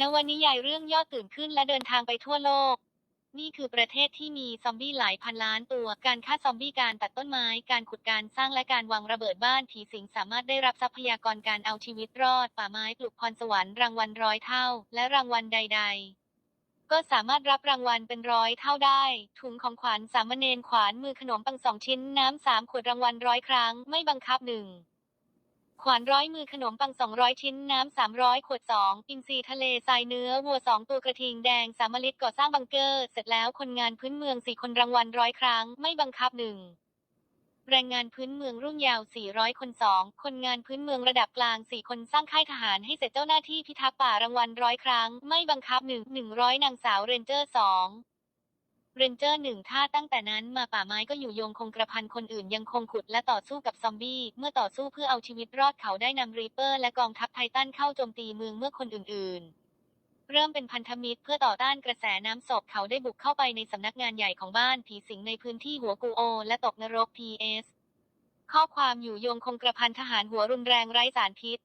นวนิยายเรื่องยอดตื่นขึ้นและเดินทางไปทั่วโลก นี่คือประเทศที่มีซอมบี้หลายพันล้านตัว การฆ่าซอมบี้การตัดต้นไม้ การขุดการสร้างและการวางระเบิดบ้านผีสิงสามารถได้รับทรัพยากรการเอาชีวิตรอด ป่าไม้ปลูกพรสวรรค์รางวัลร้อยเท่า และรางวัลใด ๆก็สามารถรับรางวัลเป็นร้อยเท่าได้ ถุงของขวัญสามเณรขวานมือขนมปังสองชิ้นน้ำสามขวดรางวัลร้อยครั้ง ไม่บังคับหนึ่ง ขวานร้อยมือขนมปัง 200 ชิ้นน้ำ 300 ขวด 2 อินทรีทะเลทรายเนื้อ วัว 2 ตัวกระทิงแดง สามลิตรก่อสร้างบังเกอร์ เสร็จแล้วคนงานพื้นเมือง 4 คนรางวัลร้อยครั้ง ไม่บังคับ1แรงงานพื้นเมืองรุ่งยาว 400 คน 2 คนงานพื้นเมืองระดับกลาง 4 คนสร้างค่ายทหารให้เสร็จเจ้าหน้าที่พิทักษ์ป่ารางวัลร้อยครั้ง ไม่บังคับ 1 100 นางสาวเรนเจอร์ 2 เรนเจอร์หนึ่งถ้าตั้งแต่นั้นมาป่าไม้ก็อยู่โยงคงกระพันคนอื่นยังคงขุดและต่อสู้กับซอมบี้ เมื่อต่อสู้เพื่อเอาชีวิตรอดเขาได้นำรีเปอร์และกองทัพไททันเข้าโจมตีเมืองเมื่อคนอื่น ๆ เริ่มเป็นพันธมิตรเพื่อต่อต้านกระแสน้ำศพเขาได้บุกเข้าไปในสำนักงานใหญ่ของบ้านผีสิงในพื้นที่หัวกูโอ และตกนรก PS ข้อความอยู่โยงคงกระพันทหารหัวรุนแรงไร้สารพิษ